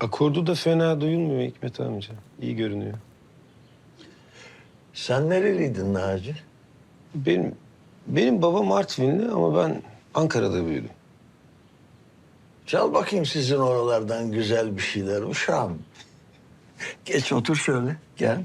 Akordu da fena duyulmuyor Hikmet amca. İyi görünüyor. Sen nereliydin Naci? Benim benim babam Artvinli ama ben Ankara'da büyüdüm. Çal bakayım sizin oralardan güzel bir şeyler uşağım. Geç otur şöyle, gel.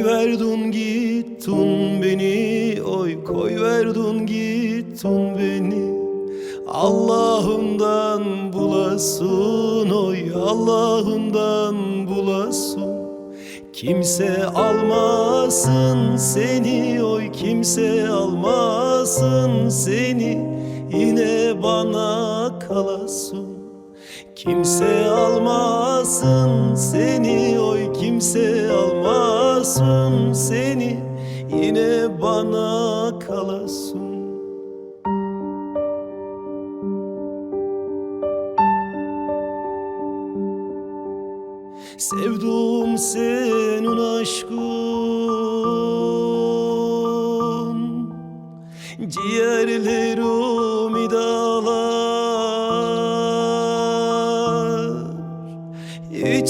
Koy verdun gittun beni. Oy koy verdun gittun beni. Allah'ından bulasın oy Allah'ından bulasın. Kimse almasın seni oy kimse almasın seni. Yine bana kalasın Kimse almasın seni oy kimse almasın seni. Yine bana kalasın. Sevduğum senin aşkın. Ciğerlerimi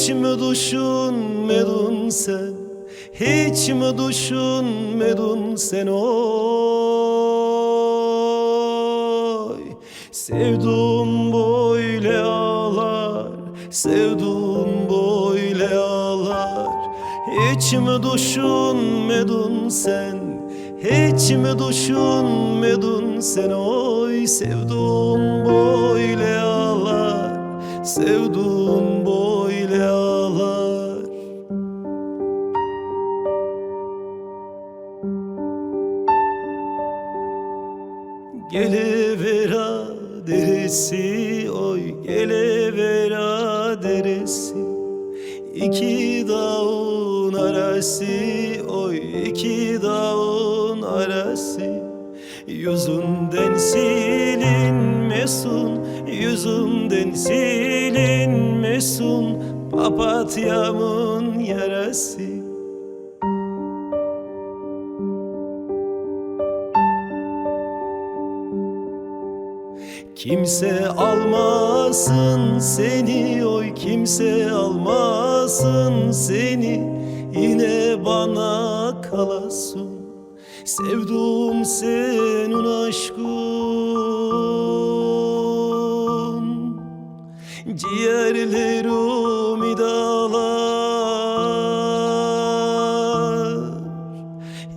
Hiç mi düşünmedin sen? Hiç mi düşünmedin sen? Oy Sevduğum böyle ağlar Sevduğum böyle ağlar. Hiç mi düşünmedin sen? Hiç mi düşünmedin sen? Oy sevduğum böyle ağlar Sevduğum böyle ağlar Gelivera deresi oy gelivera deresi. İki dağın arası oy iki dağın arası. Yüzünden silinmesin Yüzünden silinmesin Papatyamın yarası Kimse almasın seni oy kimse almasın seni. Yine bana kalasın sevduğum senin aşkın. Ciğerlerimi dağlar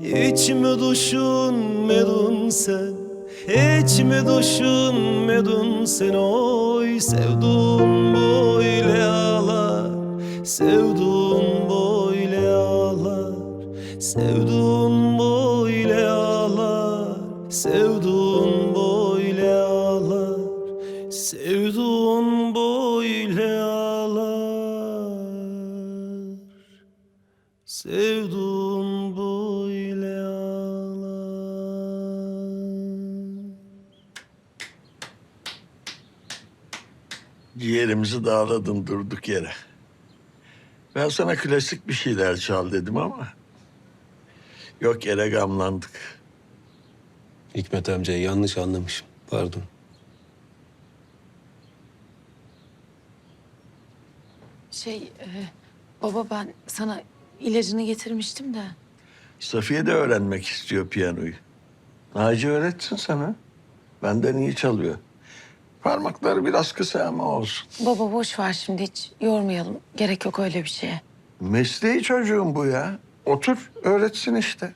hiç mi düşünmedin sen hiç mi düşünmedin sen oy? Sevduğum böyle ağlar Sevduğum böyle ağlar Sevduğum böyle ağlar Sevduğum Ciğerimizi dağladın durduk yere. Ben sana klasik bir şeyler çal dedim ama... Yok yere gamlandık. Hikmet amca yanlış anlamışım. Pardon. Şey, e, baba ben sana ilacını getirmiştim de. Safiye de öğrenmek istiyor piyanoyu. Naci öğretsin sana. Benden iyi çalıyor. Parmakları biraz kısa ama olsun. Baba boş ver şimdi hiç yormayalım. Gerek yok öyle bir şeye. Mesleği çocuğum bu ya. Otur, öğretsin işte.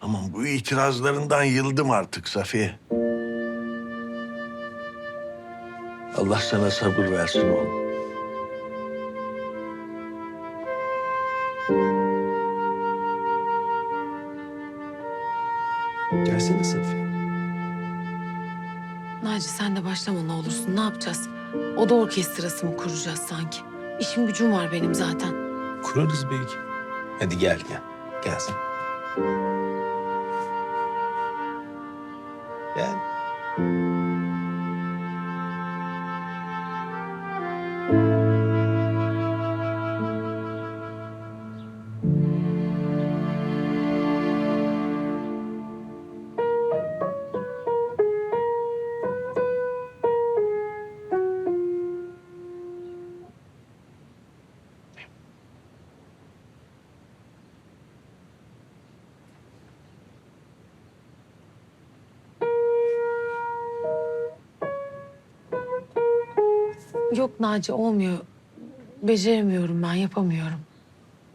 Aman bu itirazlarından yıldım artık Safiye. Allah sana sabır versin oğlum. Versene Safiye. Naci sen de başlama ne olursun. Ne yapacağız? O da orkestrası mı kuracağız sanki? İşim gücüm var benim zaten. Kurarız belki. Hadi gel gel. Gel sen. Yok Naci olmuyor. Beceremiyorum ben yapamıyorum.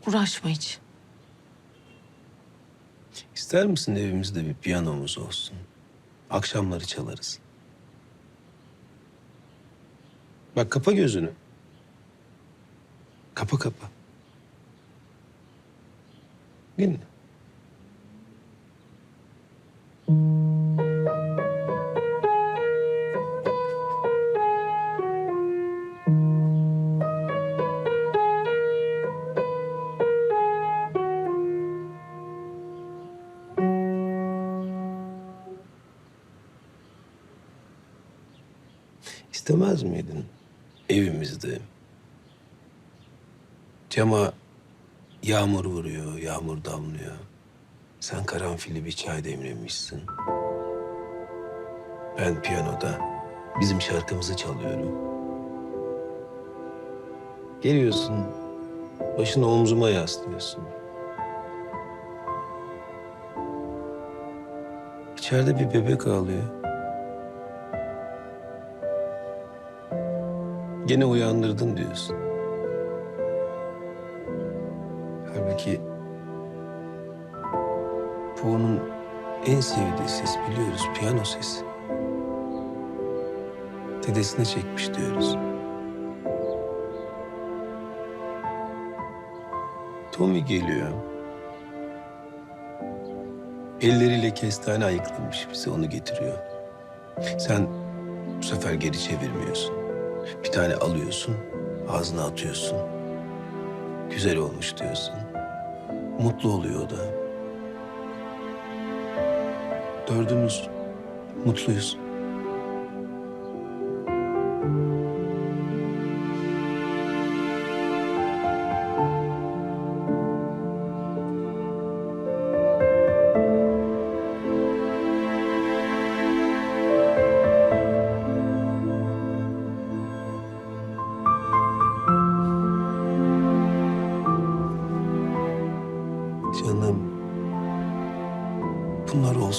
Uğraşma hiç. İster misin evimizde bir piyanomuz olsun? Akşamları çalarız. Bak kapa gözünü. Kapa kapa. Dinle. İstemez miydin evimizde? Cama yağmur vuruyor, yağmur damlıyor. Sen karanfilli bir çay demlemişsin. Ben piyanoda bizim şarkımızı çalıyorum. Geliyorsun, başını omzuma yaslıyorsun. İçeride bir bebek ağlıyor. Gene uyandırdın diyorsun. Halbuki bu en sevdiği ses biliyoruz. Piyano sesi. Dedesine çekmiş diyoruz. Tommy geliyor. Elleriyle kestane ayıklamış bize onu getiriyor. Sen bu sefer geri çevirmiyorsun. Bir tane alıyorsun, ağzına atıyorsun. Güzel olmuş diyorsun. Mutlu oluyor o da. Dördümüz mutluyuz.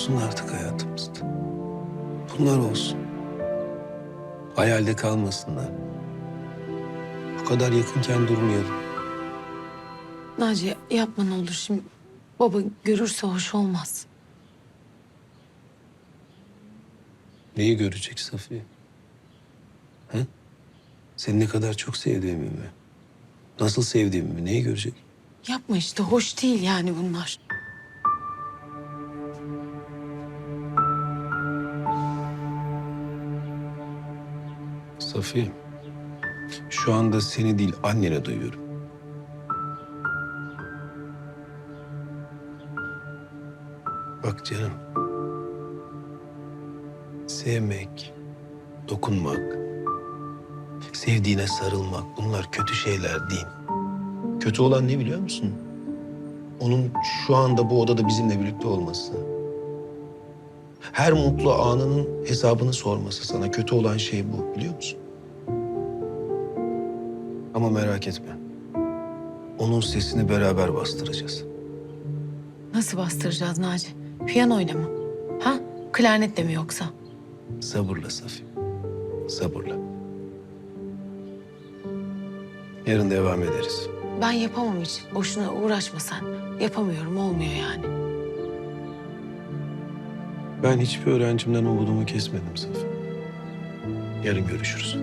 Olsun artık hayatımızda. Bunlar olsun. Hayalde kalmasınlar. Bu kadar yakınken durmayalım. Naci yapma ne olur şimdi. Baba görürse hoş olmaz. Neyi görecek Safiye? He? Seni ne kadar çok sevdiğimi mi? Nasıl sevdiğimi mi? Neyi görecek? Yapma işte hoş değil yani bunlar. Safiye, şu anda seni değil annene duyuyorum. Bak canım. Sevmek, dokunmak, sevdiğine sarılmak bunlar kötü şeyler değil. Kötü olan ne biliyor musun? Onun şu anda bu odada bizimle birlikte olması. Her mutlu anının hesabını sorması sana kötü olan şey bu biliyor musun? Ama merak etme. Onun sesini beraber bastıracağız. Nasıl bastıracağız Naci? Piyanoyla mı? Ha? Klarnetle mi yoksa? Sabırla Safi. Sabırla. Yarın devam ederiz. Ben yapamam hiç. Boşuna uğraşma sen. Yapamıyorum olmuyor yani. Ben hiçbir öğrencimden umudumu kesmedim Safi. Yarın görüşürüz.